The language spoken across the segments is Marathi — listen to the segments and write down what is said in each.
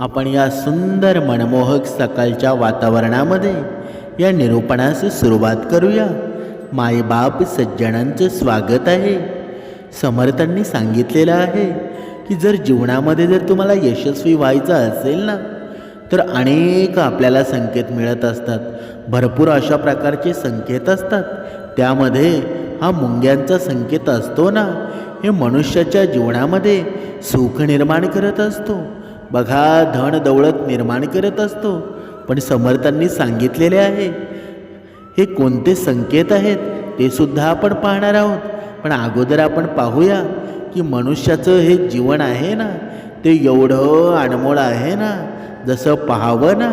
आपण या सुंदर मनमोहक सकाळच्या वातावरणामध्ये या निरूपणास सुरुवात करूया. मायबाप सज्जनांचं स्वागत आहे. समर्थांनी सांगितलेलं आहे की जर जीवनामध्ये जर तुम्हाला यशस्वी व्हायचं असेल ना तर अनेक आपल्याला संकेत मिळत असतात. भरपूर अशा प्रकारचे संकेत असतात. त्यामध्ये हा मुंग्यांचा संकेत असतो ना हे मनुष्याच्या जीवनामध्ये सुख निर्माण करत असतो. बघा धन दौलत निर्माण करत असतो पण समर्थांनी सांगितलेले आहे. हे कोणते संकेत आहेत ते सुद्धा आपण पाहणार आहोत. पण अगोदर आपण पाहूया की मनुष्याचं हे जीवन आहे ना ते एवढं अनमोल आहे ना जसं पाहावं ना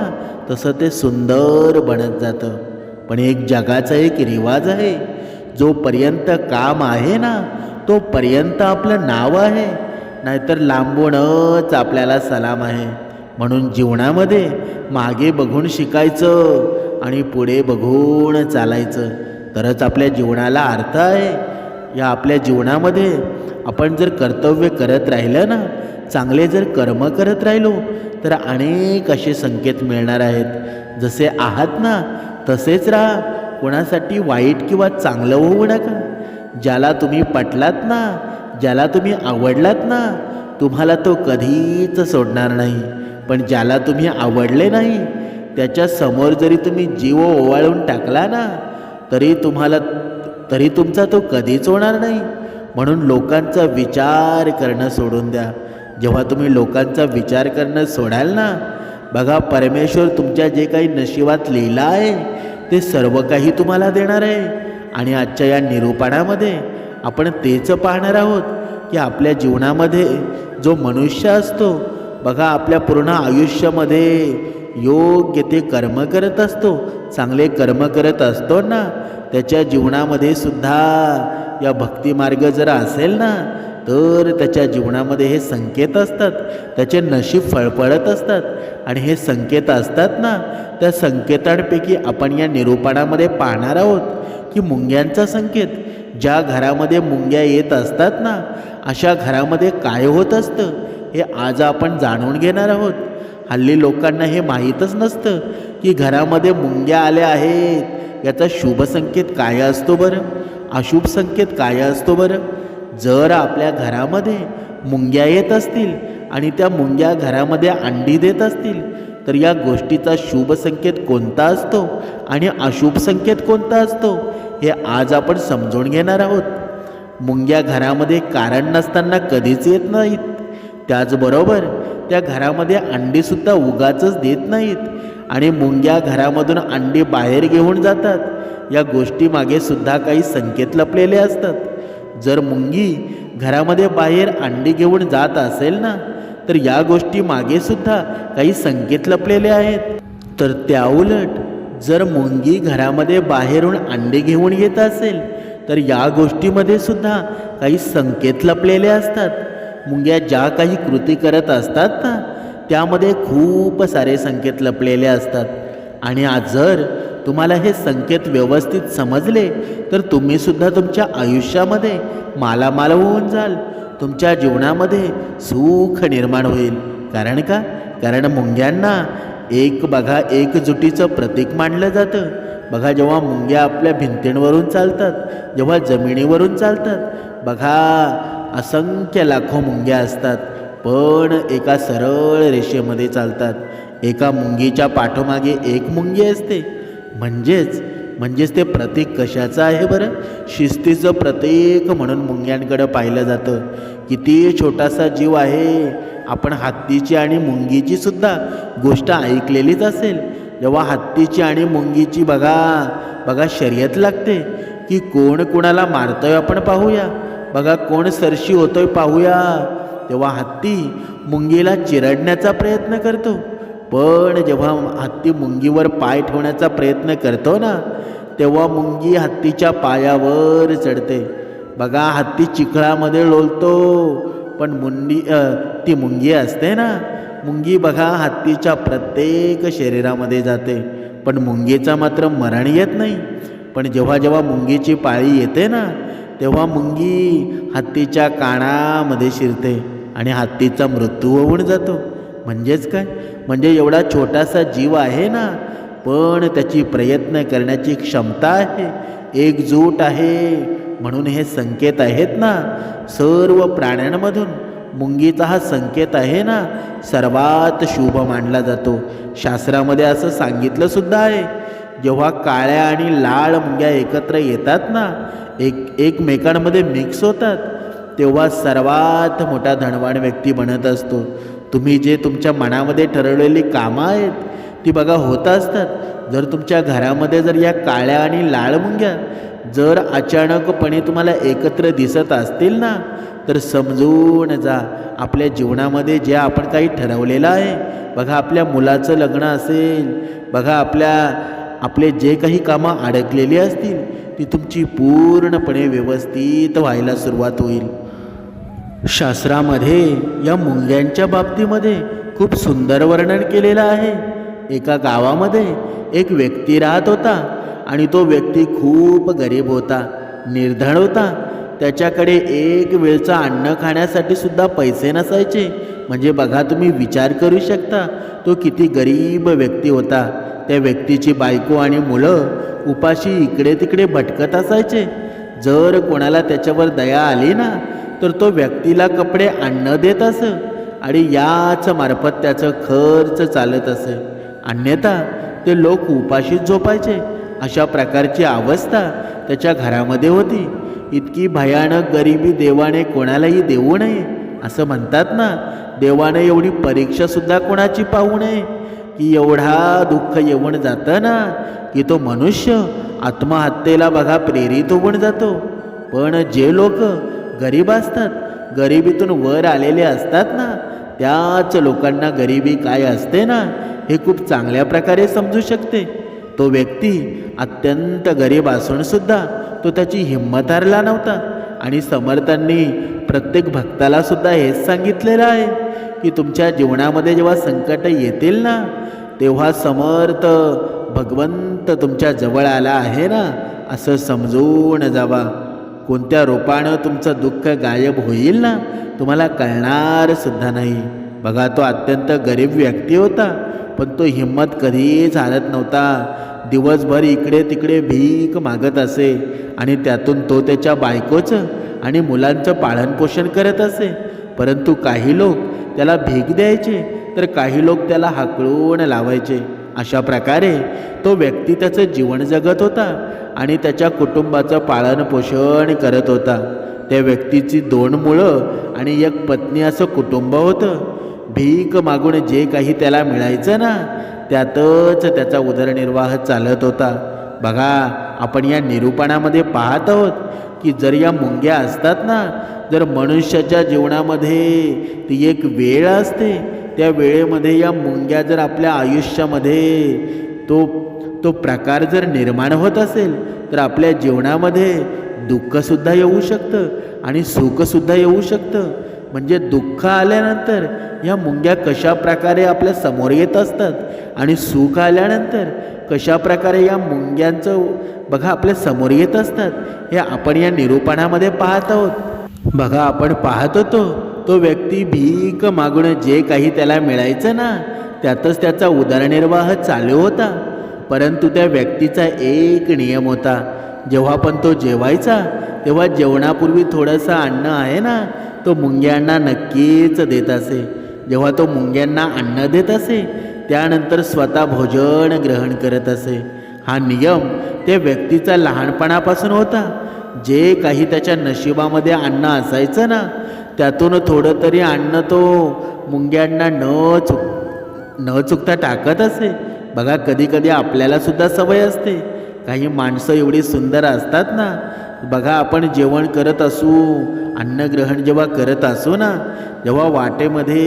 तसं ते सुंदर बनत जातं. पण एक जगाचा एक रिवाज आहे जोपर्यंत काम आहे ना तोपर्यंत आपलं नाव आहे. नाहीतर लांबूनच आपल्याला सलाम आहे. म्हणून जीवनामध्ये मागे बघून शिकायचं आणि पुढे बघून चालायचं. तरच आपल्या जीवनाला अर्थ आहे. या आपल्या जीवनामध्ये आपण जर कर्तव्य करत राहिलं ना चांगले जर कर्म करत राहिलो तर अनेक असे संकेत मिळणार आहेत. जसे आहात ना तसेच राहा. कोणासाठी वाईट किंवा चांगलं होऊ नका. ज्याला तुम्ही पटलात ना ज्याला तुम्ही आवडलात ना तुम्हाला तो कधीच सोडणार नाही. पण ज्याला तुम्ही आवडले नाही त्याच्यासमोर जरी तुम्ही जीव ओवाळून टाकला ना तरी तुम्हाला तरी तुमचा तो कधीच होणार नाही. म्हणून लोकांचा विचार करणं सोडून द्या. जेव्हा तुम्ही लोकांचा विचार करणं सोडाल ना बघा परमेश्वर तुमच्या जे काही नशिबात लिहिलं आहे ते सर्व काही तुम्हाला देणार आहे. आणि आजच्या या निरूपणामध्ये आपण तेच पाहणार आहोत की आपल्या जीवनामध्ये जो मनुष्य असतो बघा आपल्या पूर्ण आयुष्यामध्ये योग्य ते कर्म करत असतो चांगले कर्म करत असतो ना त्याच्या जीवनामध्ये सुद्धा या भक्तिमार्ग जर असेल ना तर त्याच्या जीवनामध्ये हे संकेत असतात. त्याचे नशीब फळफळत असतात. आणि हे संकेत असतात ना त्या संकेतांपैकी आपण या निरूपणामध्ये पाहणार आहोत की मुंग्यांचा संकेत. ज्या घरामध्ये मुंग्या येत असतात ना अशा घरामध्ये काय होत असतं हे आज आपण जाणून घेणार आहोत. हल्ली लोकांना हे माहीतच नसतं की घरामध्ये मुंग्या आल्या आहेत. याचा शुभ संकेत काय असतो बरं? अशुभ संकेत काय असतो बरं? जर आपल्या घरामध्ये मुंग्या येत असतील आणि त्या मुंग्या घरामध्ये अंडी देत असतील तर या गोष्टीचा शुभ संकेत कोणता असतो आणि अशुभ संकेत कोणता असतो हे आज आपण समजून घेणार आहोत. मुंग्या घरामध्ये कारण नसताना कधीच येत नाहीत. त्याचबरोबर त्या घरामध्ये अंडीसुद्धा उगाचच देत नाहीत आणि मुंग्या घरामधून अंडी बाहेर घेऊन जातात. या गोष्टीमागे सुद्धा काही संकेत लपलेले असतात. जर मुंगी घरामध्ये बाहेर अंडी घेऊन जात असेल ना तर या गोष्टी मागे सुद्धा काही संकेत लपलेले आहेत. तर त्याउलट जर मुंगी घरामध्ये बाहेरून अंडे घेऊन येत असेल तर या गोष्टीमध्ये सुद्धा काही संकेत लपलेले असतात. मुंग्या ज्या काही कृती करत असतात ना त्यामध्ये खूप सारे संकेत लपलेले असतात. आणि आज जर तुम्हाला हे संकेत व्यवस्थित समजले तर तुम्हीसुद्धा तुमच्या आयुष्यामध्ये मालामाल होऊन जाल. तुमच्या जीवनामध्ये सुख निर्माण होईल. कारण का? कारण मुंग्यांना एक बघा एकजुटीचं प्रतीक मानलं जातं. बघा जेव्हा मुंग्या आपल्या भिंतींवरून चालतात जेव्हा जमिनीवरून चालतात बघा असंख्य लाखो मुंग्या असतात पण एका सरळ रेषेमध्ये चालतात. एका मुंगीच्या पाठोमागे एक मुंगी असते. म्हणजेच म्हणजेच ते प्रतीक कशाचं आहे बरं? शिस्तीचं प्रतीक म्हणून मुंग्यांकडं पाहिलं जातं. किती छोटासा जीव आहे. आपण हत्तीची आणि मुंगीची सुद्धा गोष्ट ऐकलेलीच असेल. जेव्हा हत्तीची आणि मुंगीची बघा बघा शर्यत लागते. की कोण कोणाला मारतोय आपण पाहूया. बघा कोण सरशी होतोय पाहूया. तेव्हा हत्ती मुंगीला चिरडण्याचा प्रयत्न करतो. पण जेव्हा हत्ती मुंगीवर पाय ठेवण्याचा प्रयत्न करतो ना तेव्हा मुंगी हत्तीच्या पायावर चढते. बघा हत्ती चिखळामध्ये लोळतो पण मुंडी ती मुंगी असते ना. मुंगी बघा हत्तीच्या प्रत्येक शरीरामध्ये जाते. पण मुंगीचा मात्र मरण येत नाही. पण जेव्हा जेव्हा मुंगीची पाळी येते ना तेव्हा मुंगी हत्तीच्या कानामध्ये शिरते आणि हत्तीचा मृत्यू होऊन जातो. म्हणजेच काय? म्हणजे एवढा छोटासा जीव आहे ना पण त्याची प्रयत्न करण्याची क्षमता आहे एकजूट आहे. म्हणून हे संकेत आहेत ना सर्व प्राण्यांमधून. मुंगीचा हा संकेत आहे ना सर्वात शुभ मानला जातो. शास्त्रामध्ये असं सांगितलं सुद्धा आहे. जेव्हा काळ्या आणि लाल मुंग्या एकत्र येतात ना एक एकमेकांमध्ये मिक्स होतात तेव्हा सर्वात मोठा धनवान व्यक्ती बनत असतो. तुम्ही जे तुमच्या मनामध्ये ठरवलेली कामं आहेत ती बघा होत असतात. जर तुमच्या घरामध्ये जर या काळ्या आणि लाल मुंग्या जर अचानकपणे तुम्हाला एकत्र दिसत असतील ना तर समजून जा. आपल्या जीवनामध्ये जे आपण काही ठरवलेलं आहे बघा आपल्या मुलाचं लग्न असेल बघा आपल्या आपले जे काही कामं अडकलेली असतील ती तुमची पूर्णपणे व्यवस्थित व्हायला सुरुवात होईल. शास्त्रामध्ये या मुंग्यांच्या बाबतीमध्ये खूप सुंदर वर्णन केलेलं आहे. एका गावामध्ये एक व्यक्ती राहत होता आणि तो व्यक्ती खूप गरीब होता निर्धन होता. त्याच्याकडे एक वेळचं अन्न खाण्यासाठी सुद्धा पैसे नसायचे. म्हणजे बघा तुम्ही विचार करू शकता तो किती गरीब व्यक्ती होता. त्या व्यक्तीची बायको आणि मुलं उपाशी इकडे तिकडे भटकत असायचे. जर कोणाला त्याच्यावर दया आली ना तर तो व्यक्तीला कपडे आणणं देत असं आणि याच मार्फत त्याचं खर्च चालत असे. अन्यथा ते लोक उपाशीच झोपायचे. अशा प्रकारची अवस्था त्याच्या घरामध्ये होती. इतकी भयानक गरिबी देवाने कोणालाही देऊ नये असं म्हणतात ना देवाने एवढी परीक्षासुद्धा कोणाची पाहू नये? की एवढा दुःख येऊन जातं ना की तो मनुष्य आत्महत्येला बघा प्रेरित होऊन जातो. पण जे लोक गरीब असतात. गरिबीतून वर आलेले असतात ना त्याच लोकांना गरिबी काय असते ना हे खूप चांगल्या प्रकारे समजू शकते. तो व्यक्ती अत्यंत गरीब असूनसुद्धा तो त्याची हिंमत हरला नव्हता आणि समर्थांनी प्रत्येक भक्तालासुद्धा हेच सांगितलेलं आहे की तुमच्या जीवनामध्ये जेव्हा संकट येतील ना तेव्हा समर्थ भगवंत तुमच्या जवळ आला आहे ना असं समजून जावा. कोणत्या रूपानं तुमचं दुःख गायब होईल ना तुम्हाला कळणार सुद्धा नाही. बघा तो अत्यंत गरीब व्यक्ती होता पण तो हिंमत कधीच हारत नव्हता. दिवसभर इकडे तिकडे भीक मागत असे आणि त्यातून तो त्याच्या बायकोचं आणि मुलांचं पालनपोषण करत असे. परंतु काही लोक त्याला भीक द्यायचे तर काही लोक त्याला हाकळून लावायचे. अशा प्रकारे तो व्यक्ती त्याचं जीवन जगत होता. आणि त्याच्या कुटुंबाचं पालनपोषण करत होता. त्या व्यक्तीची दोन मुळं आणि एक पत्नी असं कुटुंब होतं. भीक मागून जे काही त्याला मिळायचं ना त्यातच त्याचा उदरनिर्वाह चालत होता. बघा आपण या निरूपणामध्ये पाहत आहोत की जर या मुंग्या असतात ना जर मनुष्याच्या जीवनामध्ये ती एक वेळ असते त्या वेळेमध्ये या मुंग्या जर आपल्या आयुष्यामध्ये तो तो प्रकार जर निर्माण होत असेल तर आपल्या जीवनामध्ये दुःखसुद्धा येऊ शकतं आणि सुखसुद्धा येऊ शकतं. म्हणजे दुःख आल्यानंतर ह्या मुंग्या कशा प्रकारे आपल्यासमोर येत असतात आणि सुख आल्यानंतर कशा प्रकारे या मुंग्यांचं बघा आपल्यासमोर येत असतात हे आपण या निरूपणामध्ये पाहत आहोत. बघा आपण पाहत होतो तो व्यक्ती भीक मागून जे काही त्याला मिळायचं ना त्यातच त्याचा उदरनिर्वाह चालू होता. परंतु त्या व्यक्तीचा एक नियम होता. जेव्हा पण तो जेवायचा तेव्हा जेवणापूर्वी थोडंसं अन्न आहे ना तो मुंग्यांना नक्कीच देत असे. जेव्हा तो मुंग्यांना अन्न देत असे त्यानंतर स्वतः भोजन ग्रहण करत असे. हा नियम त्या व्यक्तीचा लहानपणापासून होता. जे काही त्याच्या नशिबामध्ये अन्न असायचं ना त्यातून थोडं तरी अन्न तो मुंग्यांना न चुक न चुकता टाकत असे. बघा कधीकधी आपल्यालासुद्धा सवय असते. काही माणसं एवढी सुंदर असतात ना बघा आपण जेवण करत असू अन्नग्रहण जेव्हा करत असू ना जेव्हा वाटेमध्ये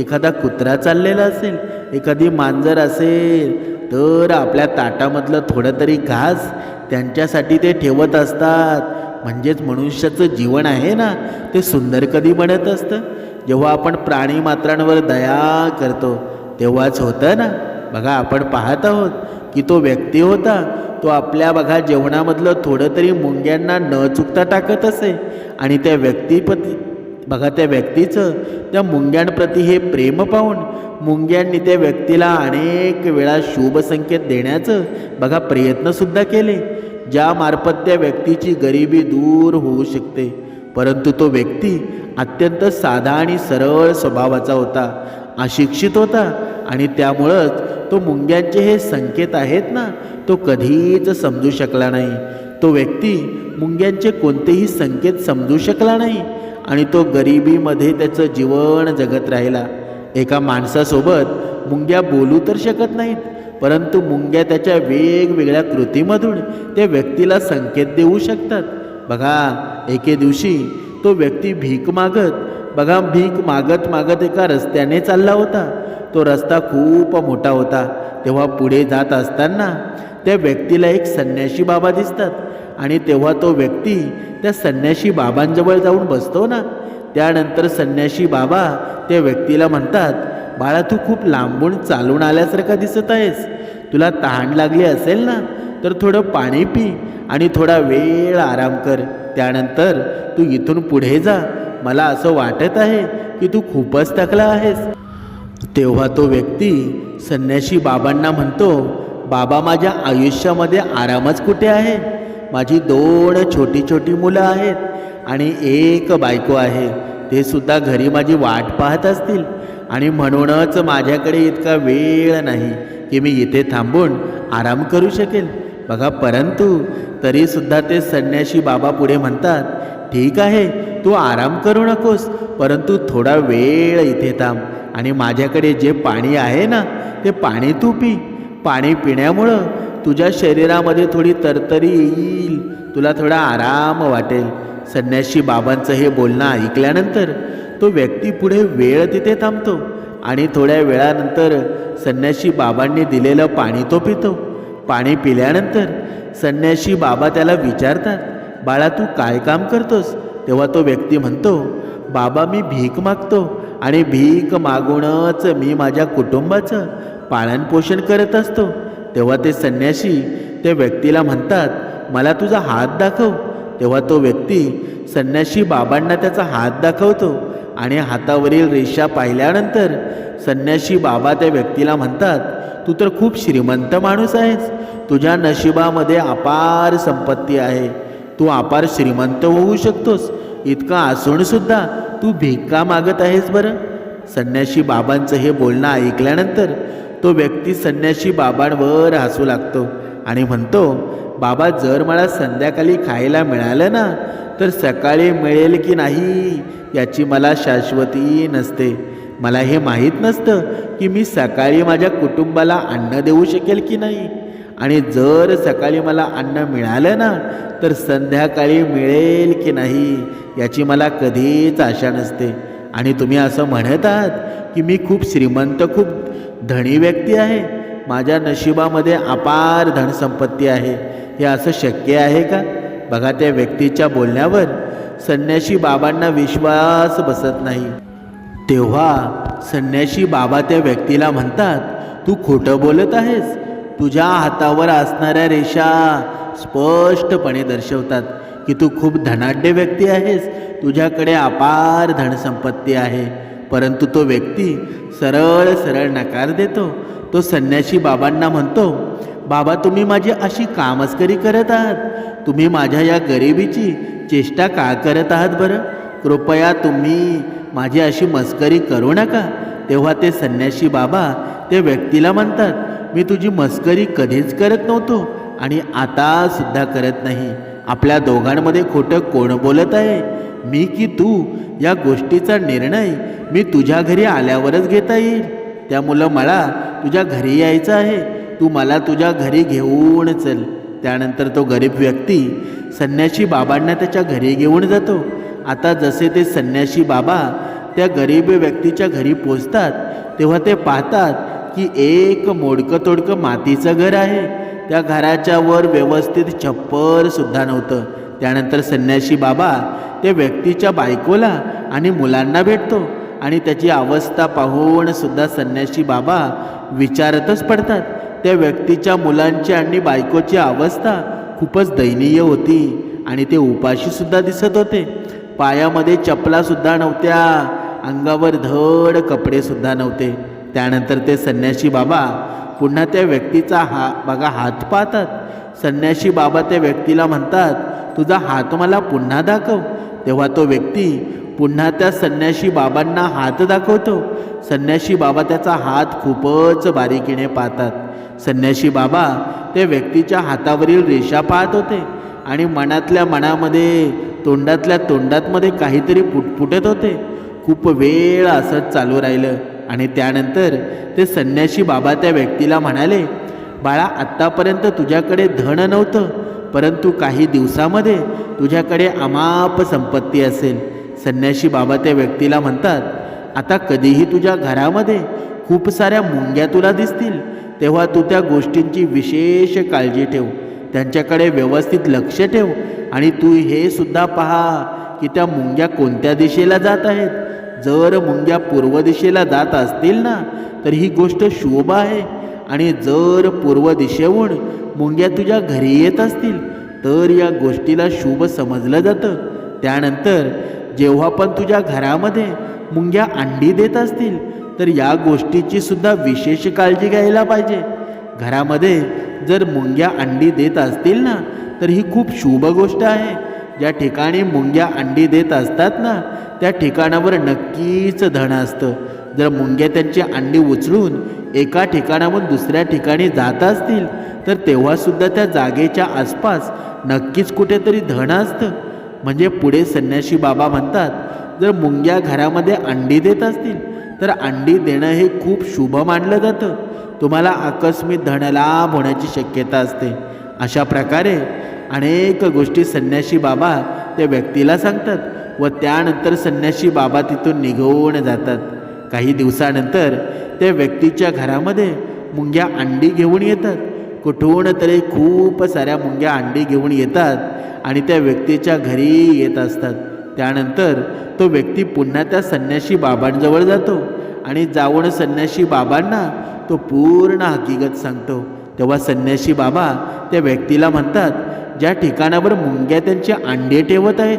एखादा कुत्रा चाललेला असेल एखादी मांजर असेल तर आपल्या ताटामधलं थोडं तरी घास त्यांच्यासाठी ते ठेवत असतात. म्हणजेच मनुष्याचं जीवन आहे ना ते सुंदर कधी बनत असतं? जेव्हा आपण प्राणी मात्रांवर दया करतो तेव्हाच होतं ना. बघा आपण पाहत आहोत की तो व्यक्ती होता तो आपल्या बघा जेवणामधलं थोडं तरी मुंग्यांना न चुकता टाकत असे. आणि त्या व्यक्तीपती बघा त्या व्यक्तीचं त्या मुंग्यांप्रती हे प्रेम पाहून मुंग्यांनी त्या व्यक्तीला अनेक वेळा शुभ संकेत देण्याचं बघा प्रयत्नसुद्धा केले ज्या मार्फत त्या व्यक्तीची गरिबी दूर होऊ शकते. परंतु तो व्यक्ती अत्यंत साधा आणि सरळ स्वभावाचा होता अशिक्षित होता आणि त्यामुळंच तो मुंग्यांचे हे संकेत आहेत ना तो कधीच समजू शकला नाही. तो व्यक्ती मुंग्यांचे कोणतेही संकेत समजू शकला नाही आणि तो गरिबीमध्ये त्याचं जीवन जगत राहिला. एका माणसासोबत मुंग्या बोलू तर शकत नाहीत परंतु मुंग्या त्याच्या वेगवेगळ्या कृतीमधून त्या व्यक्तीला संकेत देऊ शकतात. बघा एके दिवशी तो व्यक्ती भीक मागत बघा भीक मागत मागत एका रस्त्याने चालला होता. तो रस्ता खूप मोठा होता. तेव्हा पुढे जात असताना त्या व्यक्तीला एक संन्याशी बाबा दिसतात. आणि तेव्हा तो व्यक्ती त्या संन्याशी बाबांजवळ जाऊन बसतो ना? त्यानंतर संन्याशी बाबा त्या व्यक्तीला म्हणतात बाळा तू खूप लांबून चालून आल्यासारखा दिसत आहेस. तुला तहान लागली असेल ना? तर थोडं पाणी पी आणि थोडा वेळ आराम कर. त्यानंतर तू इथून पुढे जा. मला असं वाटत आहे की तू खूपच थकला आहेस. तेव्हा तो व्यक्ती संन्याशी बाबांना म्हणतो बाबा माझ्या आयुष्यामध्ये आरामच कुठे आहे? माझी दोन छोटी छोटी मुलं आहेत आणि एक बायको आहे. ते सुद्धा घरी माझी वाट पाहत असतील. आणि म्हणूनच माझ्याकडे इतका वेळ नाही की मी इथे थांबून आराम करू शकेल बघा परंतु तरीसुद्धा ते संन्याशी बाबा पुढे म्हणतात ठीक आहे तू आराम करू नकोस परंतु थोडा वेळ इथे थांब आणि माझ्याकडे जे पाणी आहे ना ते पाणी तू पी. पाणी पिण्यामुळं तुझ्या शरीरामध्ये थोडी तरतरी येईल तुला थोडा आराम वाटेल. संन्याशी बाबांचं हे बोलणं ऐकल्यानंतर तो व्यक्ती पुढे वेळ तिथे थांबतो आणि थोड्या वेळानंतर संन्याशी बाबांनी दिलेलं पाणी तो पितो. पाणी पिल्यानंतर संन्याशी बाबा त्याला विचारतात बाळा तू काय काम करतोस? तेव्हा तो व्यक्ती म्हणतो बाबा मी भीक मागतो आणि भीक मागूनच मी माझ्या कुटुंबाचं पालनपोषण करत असतो. तेव्हा ते संन्याशी त्या व्यक्तीला म्हणतात मला तुझा हात दाखव. तेव्हा तो व्यक्ती संन्याशी बाबांना त्याचा हात दाखवतो आणि हातावरील रेषा पाहिल्यानंतर संन्याशी बाबा त्या व्यक्तीला म्हणतात तू तर खूप श्रीमंत माणूस आहेस. तुझ्या नशिबामध्ये अपार संपत्ती आहे. तू अपार श्रीमंत होऊ शकतोस. इतकं असूनसुद्धा तू भिक्का मागत आहेस बरं. संन्याशी बाबांचं हे बोलणं ऐकल्यानंतर तो व्यक्ती संन्याशी बाबांवर हसू लागतो आणि म्हणतो बाबा जर मला संध्याकाळी खायला मिळालं ना तर सकाळी मिळेल की नाही याची मला शाश्वती नसते. मला हे माहीत नसतं की मी सकाळी माझ्या कुटुंबाला अन्न देऊ शकेल की नाही. आणि जर सकाळी मला अन्न मिळालं ना तर संध्याकाळी मिळेल की नाही याची मला कधीच आशा नसते. आणि तुम्ही असं म्हणत आहात की मी खूप श्रीमंत खूप धनी व्यक्ती आहे. माझ्या नशिबामध्ये अपार धनसंपत्ती आहे. हे असं शक्य आहे का? बघा त्या व्यक्तीच्या बोलण्यावर संन्याशी बाबांना विश्वास बसत नाही. तेव्हा संन्याशी बाबा त्या व्यक्तीला म्हणतात तू खोटं बोलत आहेस? तुझ्या हातावर असणाऱ्या रेषा स्पष्टपणे दर्शवतात की तू खूप धनाढ्य व्यक्ती आहेस. तुझ्याकडे अपार धनसंपत्ती आहे. परंतु तो व्यक्ती सरळ सरळ नकार देतो. तो संन्याशी बाबांना म्हणतो बाबा तुम्ही माझी अशी कामस्करी करत आहात? तुम्ही माझ्या या गरिबीची चेष्टा का करत आहात बरं? कृपया तुम्ही माझी अशी मस्करी करू नका. तेव्हा ते संन्याशी बाबा ते व्यक्तीला म्हणतात मी तुझी मस्करी कधीच करत नव्हतो आणि आता सुद्धा करत नाही. आपल्या दोघांमध्ये खोटं कोण बोलत आहे? मी की तू? या गोष्टीचा निर्णय मी तुझ्या घरी आल्यावरच घेता येईल. त्यामुळं मला तुझ्या घरी यायचं आहे. तू मला तुझ्या घरी घेऊन चल. त्यानंतर तो गरीब व्यक्ती संन्याशी बाबांना त्याच्या घरी घेऊन जातो. आता जसे ते संन्याशी बाबा त्या गरीब व्यक्तीच्या घरी पोचतात तेव्हा ते पाहतात की एक मोडकं तोडकं मातीचं घर आहे. त्या घराच्या वर व्यवस्थित छप्परसुद्धा नव्हतं. त्यानंतर संन्याशी बाबा त्या व्यक्तीच्या बायकोला आणि मुलांना भेटतो आणि त्याची अवस्था पाहूनसुद्धा संन्याशी बाबा विचारतच पडतात. त्या व्यक्तीच्या मुलांची आणि बायकोची अवस्था खूपच दयनीय होती आणि ते उपाशीसुद्धा दिसत होते. पायामध्ये चपलासुद्धा नव्हत्या. अंगावर धड कपडे सुद्धा नव्हते. त्यानंतर ते संन्याशी बाबा पुन्हा त्या व्यक्तीचा हा बघा हात पाहतात. संन्याशी बाबा त्या व्यक्तीला म्हणतात तुझा हात मला पुन्हा दाखव. तेव्हा तो व्यक्ती पुन्हा त्या संन्याशी बाबांना हात दाखवतो. संन्याशी बाबा त्याचा हात खूपच बारीकीने पाहतात. संन्याशी बाबा त्या व्यक्तीच्या हातावरील रेषा पाहत होते आणि मनातल्या मनामध्ये तोंडातल्या तोंडातमध्ये काहीतरी पुटपुटत होते. खूप वेळ असंच चालू राहिलं. आणि त्यानंतर ते संन्याशी बाबा त्या व्यक्तीला म्हणाले बाळा आत्तापर्यंत तुझ्याकडे धन नव्हतं परंतु काही दिवसामध्ये तुझ्याकडे अमाप संपत्ती असेल. संन्याशी बाबा त्या व्यक्तीला म्हणतात आता कधीही तुझ्या घरामध्ये खूप साऱ्या मुंग्या तुला दिसतील तेव्हा तू त्या गोष्टींची विशेष काळजी ठेव. त्यांच्याकडे व्यवस्थित लक्ष ठेव आणि तू हे सुद्धा पहा की त्या मुंग्या कोणत्या दिशेला जात आहेत. जर मुंग्या पूर्व दिशेला जात असतील ना तर ही गोष्ट शुभ आहे. आणि जर पूर्व दिशेहून मुंग्या तुझ्या घरी येत असतील तर या गोष्टीला शुभ समजलं जातं. त्यानंतर जेव्हा पण तुझ्या घरामध्ये मुंग्या अंडी देत असतील तर या गोष्टीची सुद्धा विशेष काळजी घ्यायला पाहिजे. घरामध्ये जर मुंग्या अंडी देत असतील ना तर ही खूप शुभ गोष्ट आहे. ज्या ठिकाणी मुंग्या अंडी देत असतात ना त्या ठिकाणावर नक्कीच धन असतं. जर मुंग्या त्यांची अंडी उचलून एका ठिकाणाहून दुसऱ्या ठिकाणी जात असतील तर तेव्हासुद्धा त्या जागेच्या आसपास नक्कीच कुठेतरी धन असतं. म्हणजे पुढे संन्याशी बाबा म्हणतात जर मुंग्या घरामध्ये अंडी देत असतील तर अंडी देणं हे खूप शुभ मानलं जातं. तुम्हाला आकस्मिक धनलाभ होण्याची शक्यता असते. अशा प्रकारे अनेक गोष्टी संन्याशी बाबा त्या व्यक्तीला सांगतात व त्यानंतर संन्याशी बाबा तिथून निघून जातात. काही दिवसानंतर त्या व्यक्तीच्या घरामध्ये मुंग्या अंडी घेऊन येतात. कुठून तरी खूप साऱ्या मुंग्या अंडी घेऊन येतात आणि त्या व्यक्तीच्या घरी येत असतात. त्यानंतर तो व्यक्ती पुन्हा त्या संन्याशी बाबांजवळ जातो. आणि जाऊन संन्याशी बाबांना तो पूर्ण हकीकत सांगतो. तेव्हा संन्याशी बाबा त्या व्यक्तीला म्हणतात ज्या ठिकाणावर मुंग्या त्यांचे अंडे ठेवत आहेत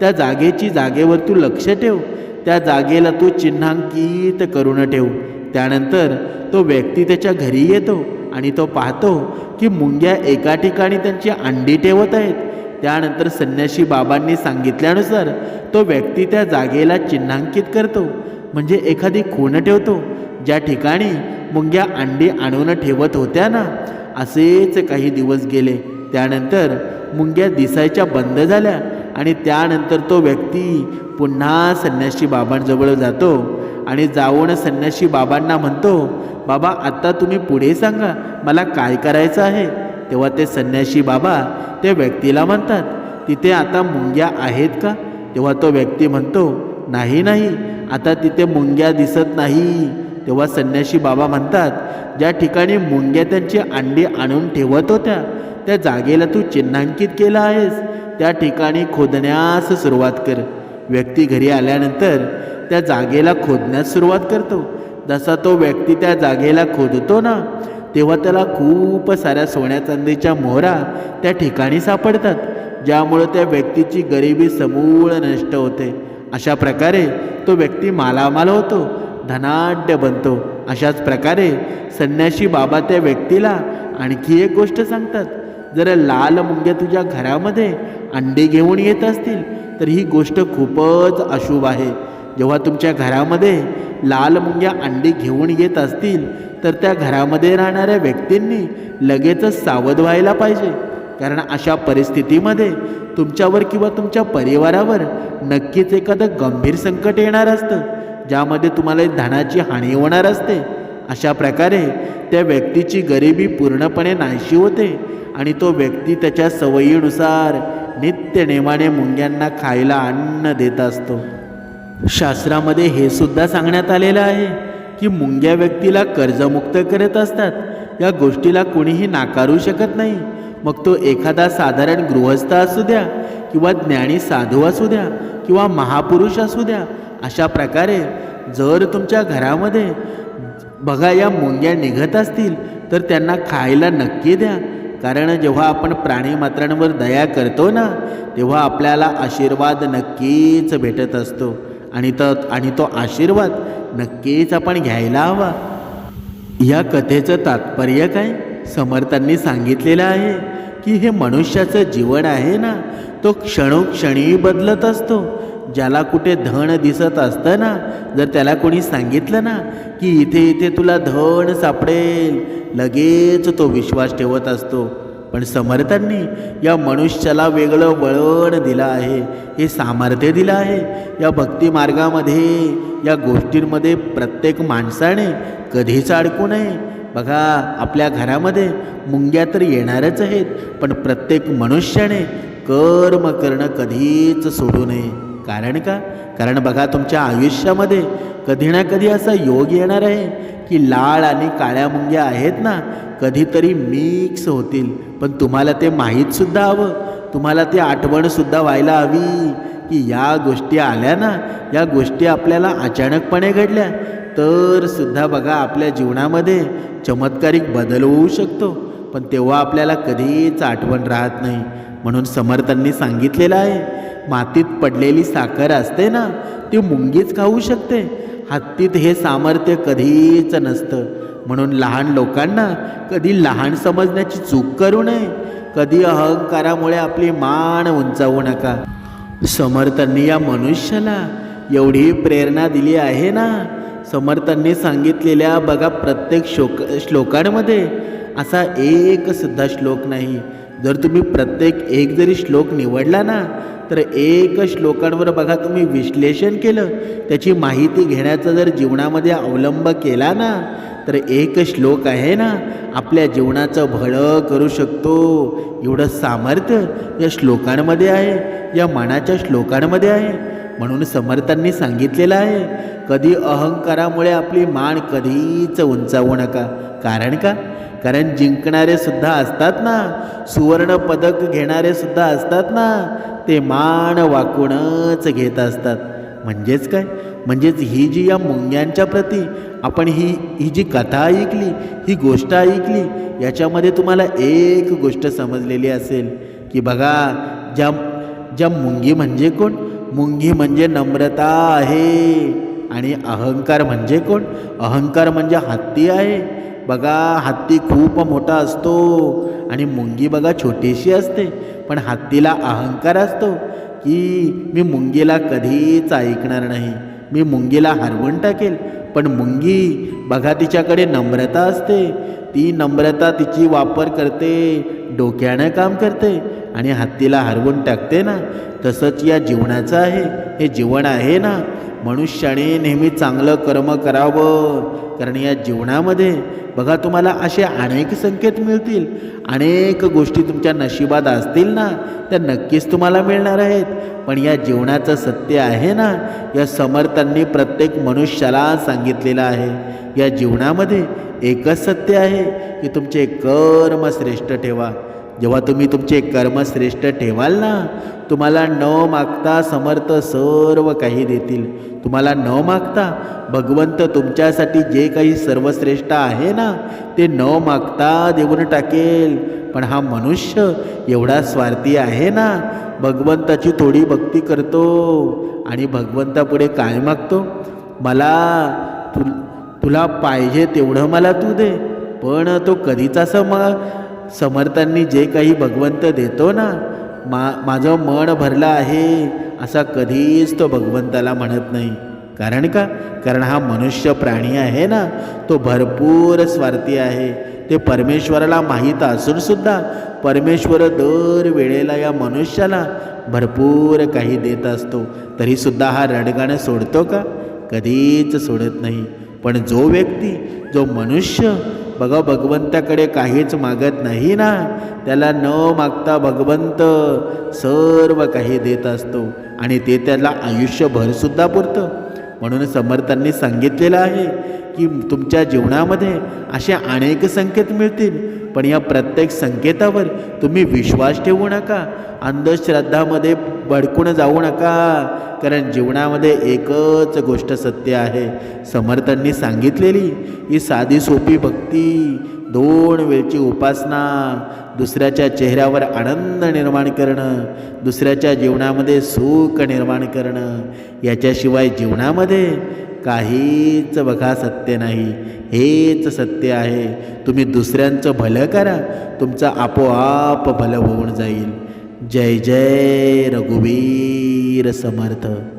त्या जागेची जागेवर तू लक्ष ठेव. त्या जागेला तू चिन्हांकित करून ठेव. त्यानंतर तो व्यक्ती त्याच्या घरी येतो आणि तो पाहतो की मुंग्या एका ठिकाणी त्यांची अंडी ठेवत आहेत. त्यानंतर संन्याशी बाबांनी सांगितल्यानुसार तो व्यक्ती त्या जागेला चिन्हांकित करतो. म्हणजे एखादी खूण ठेवतो ज्या ठिकाणी मुंग्या अंडी आणून ठेवत होत्या ना असेच काही दिवस गेले. त्यानंतर मुंग्या दिसायच्या बंद झाल्या आणि त्यानंतर तो व्यक्ती पुन्हा संन्याशी बाबांजवळ जातो आणि जाऊन संन्याशी बाबांना म्हणतो बाबा आत्ता तुम्ही पुढे सांगा मला काय करायचं आहे? तेव्हा ते संन्याशी बाबा त्या व्यक्तीला म्हणतात तिथे आता मुंग्या आहेत का? तेव्हा तो व्यक्ती म्हणतो नाही नाही आता तिथे मुंग्या दिसत नाही तेव्हा संन्याशी बाबा म्हणतात ज्या ठिकाणी मुंग्या त्यांची अंडी आणून ठेवत होत्या त्या जागेला तू चिन्हांकित केलं आहेस. त्या ठिकाणी खोदण्यास सुरुवात कर. व्यक्ती घरी आल्यानंतर त्या जागेला खोदण्यास सुरुवात करतो. जसा तो व्यक्ती त्या जागेला खोदतो ना तेव्हा त्याला खूप साऱ्या सोन्या चांदीच्या मोहरा त्या ठिकाणी सापडतात ज्यामुळं त्या व्यक्तीची गरिबी समूळ नष्ट होते. अशा प्रकारे तो व्यक्ती मालामाल होतो धनाढ्य बनतो. अशाच प्रकारे संन्याशी बाबा त्या व्यक्तीला आणखी एक गोष्ट सांगतात. जर लाल मुंग्या तुझ्या घरामध्ये अंडे घेऊन येत असतील तर ही गोष्ट खूपच अशुभ आहे. जेव्हा तुमच्या घरामध्ये लाल मुंग्या अंडी घेऊन येत असतील तर त्या घरामध्ये राहणाऱ्या व्यक्तींनी लगेचच सावध व्हायला पाहिजे. कारण अशा परिस्थितीमध्ये तुमच्यावर किंवा तुमच्या परिवारावर नक्कीच एखादं गंभीर संकट येणार असतं ज्यामध्ये तुम्हाला धनाची हानी होणार असते. अशा प्रकारे त्या व्यक्तीची गरिबी पूर्णपणे नाहीशी होते आणि तो व्यक्ती त्याच्या सवयीनुसार नित्य नेमाने मुंग्यांना खायला अन्न देत असतो. शास्त्रामध्ये हे सुद्धा सांगण्यात आलेलं आहे की मुंग्या व्यक्तीला कर्जमुक्त करत असतात. या गोष्टीला कोणीही नाकारू शकत नाही. मग तो एखादा साधारण गृहस्थ असू द्या किंवा ज्ञानी साधू असू द्या किंवा महापुरुष असू द्या अशा प्रकारे जर तुमच्या घरामध्ये बघा या मुंग्या निघत असतील तर त्यांना खायला नक्की द्या. कारण जेव्हा आपण प्राणीमात्रांवर दया करतो ना तेव्हा आपल्याला आशीर्वाद नक्कीच भेटत असतो. आणि तर आणि तो आशीर्वाद नक्कीच आपण घ्यायला हवा. या कथेचं तात्पर्य काय? समर्थांनी सांगितलेलं आहे की हे मनुष्याचं जीवन आहे ना तो क्षणोक्षणी बदलत असतो. ज्याला कुठे धन दिसत असतं ना जर त्याला कोणी सांगितलं ना की इथे इथे तुला धन सापडेल लगेच तो विश्वास ठेवत असतो. पण समर्थांनी या मनुष्याला वेगळं वळण दिलं आहे हे सामर्थ्य दिलं आहे. या भक्ती मार्गामध्ये या गोष्टींमध्ये प्रत्येक माणसाने कधीच अडकू नये. बघा आपल्या घरामध्ये मुंग्या तर येणारच आहेत पण प्रत्येक मनुष्याने कर्म करणं कधीच सोडू नये. कारण का? कारण बघा तुमच्या आयुष्यामध्ये कधी ना कधी असा योग येणार आहे की लाल आणि काळ्या मुंग्या आहेत ना कधीतरी मिक्स होतील. पण तुम्हाला ते माहीतसुद्धा हवं. तुम्हाला ते आठवणसुद्धा व्हायला हवी की या गोष्टी आल्या ना या गोष्टी आपल्याला अचानकपणे घडल्या. तर सुद्धा बघा आपल्या जीवनामध्ये चमत्कारिक बदल होऊ शकतो. पण तेव्हा आपल्याला कधीच आठवण राहत नाही. म्हणून समर्थांनी सांगितलेलं आहे मातीत पडलेली साखर असते ना ती मुंगीच खाऊ शकते. हत्तीत हे सामर्थ्य कधीच नसतं. म्हणून लहान लोकांना कधी लहान समजण्याची चूक करू नये. कधी अहंकारामुळे आपली मान उंचावू नका. समर्थांनी या मनुष्याला एवढी प्रेरणा दिली आहे ना समर्थांनी सांगितलेल्या बघा प्रत्येक श्लोक श्लोकांमध्ये असा एक सुद्धा श्लोक नाही. जर तुम्ही प्रत्येक एक जरी श्लोक निवडला ना तर एक श्लोकांवर बघा तुम्ही विश्लेषण केलं. त्याची माहिती घेण्याचा जर जीवनामध्ये अवलंब केला ना तर एक श्लोक आहे ना आपल्या जीवनाचं भळं करू शकतो. एवढं सामर्थ्य या श्लोकांमध्ये आहे या मनाच्या श्लोकांमध्ये आहे. म्हणून समर्थांनी सांगितलेलं आहे. कधी अहंकारामुळे आपली मान कधीच उंचावू नका. कारण का? कारण जिंकणारे सुद्धा असतात ना. सुवर्ण पदक घेणारे सुद्धा असतात ना. ते मान वाकूनच घेत असतात. म्हणजेच काय? म्हणजेच ही जी या मुंग्यांच्या प्रती आपण ही ही जी कथा ऐकली ही गोष्ट ऐकली याच्यामध्ये तुम्हाला एक गोष्ट समजलेली असेल की बघा ज्या ज्या मुंगी म्हणजे कोण? मुंगी म्हणजे नम्रता आहे. आणि अहंकार म्हणजे कोण? अहंकार म्हणजे हत्ती आहे. बघा हत्ती खूप मोठा असतो. आणि मुंगी बघा छोटीशी असते. पण हत्तीला अहंकार असतो की मी मुंगीला कधीच ऐकणार नाही. मी मुंगीला हरवून टाकेल. पण मुंगी बघा तिच्याकडे नम्रता असते. ती नम्रता तिची वापर करते. डोक्यानं काम करते. आणि हत्तीला हरवून टाकते ना तसंच या जीवनाचं आहे. हे जीवन आहे ना. मनुष्याने नेहमी चांगलं कर्म करावं. कारण या जीवनामध्ये बघा तुम्हाला असे अनेक संकेत मिळतील. अनेक गोष्टी तुमच्या नशिबात असतील ना त्या नक्कीच तुम्हाला मिळणार आहेत. पण या जीवनाचं सत्य आहे ना या समर्थांनी प्रत्येक मनुष्याला सांगितलेलं आहे. या जीवनामध्ये एकच सत्य आहे की तुमचे कर्म श्रेष्ठ ठेवा. जेव्हा तुम्ही तुमचे कर्म श्रेष्ठ ठेवाल ना तुम्हाला न मागता समर्थ सर्व काही देतील. तुम्हाला न मागता भगवंत तुमच्यासाठी जे काही सर्वश्रेष्ठ आहे ना ते न मागता देऊन टाकेल. पण हा मनुष्य एवढा स्वार्थी आहे ना भगवंताची थोडी भक्ती करतो आणि भगवंतापुढे काय मागतो? मला तु तुला पाहिजे तेवढं मला तू दे पण तो कधीच असं मग समर्थांनी जे काही भगवंत देतो ना मा माझं मन भरलं आहे असा कधीच तो भगवंताला म्हणत नाही. कारण का? कारण हा मनुष्य प्राणी आहे ना तो भरपूर स्वार्थी आहे. ते परमेश्वराला माहीत असूनसुद्धा परमेश्वर दर वेळेला या मनुष्याला भरपूर काही देत असतो. तरीसुद्धा हा रडगाणं सोडतो का? कधीच सोडत नाही. पण जो व्यक्ती जो मनुष्य बघा भगवंताकडे काहीच मागत नाही ना. त्याला न मागता भगवंत सर्व काही देत असतो. आणि ते त्याला आयुष्यभरसुद्धा पुरतं. म्हणून समर्थांनी सांगितलेलं आहे की तुमच्या जीवनामध्ये असे अनेक संकेत मिळतील. पण या प्रत्येक संकेतावर तुम्ही विश्वास ठेवू नका. अंधश्रद्धामध्ये भडकून जाऊ नका. कारण जीवनामध्ये एकच गोष्ट सत्य आहे. समर्थांनी सांगितलेली ही साधी सोपी भक्ती दोन वेळची उपासना दुसऱ्याच्या चेहऱ्यावर आनंद निर्माण करणं दुसऱ्याच्या जीवनामध्ये सुख निर्माण करणं याच्याशिवाय जीवनामध्ये काहीच बघा सत्य नाही. हेच सत्य आहे. तुम्ही दुसऱ्यांचं भलं करा. तुमचं आपोआप भलं होऊन जाईल. जय जय रघुवीर समर्थ.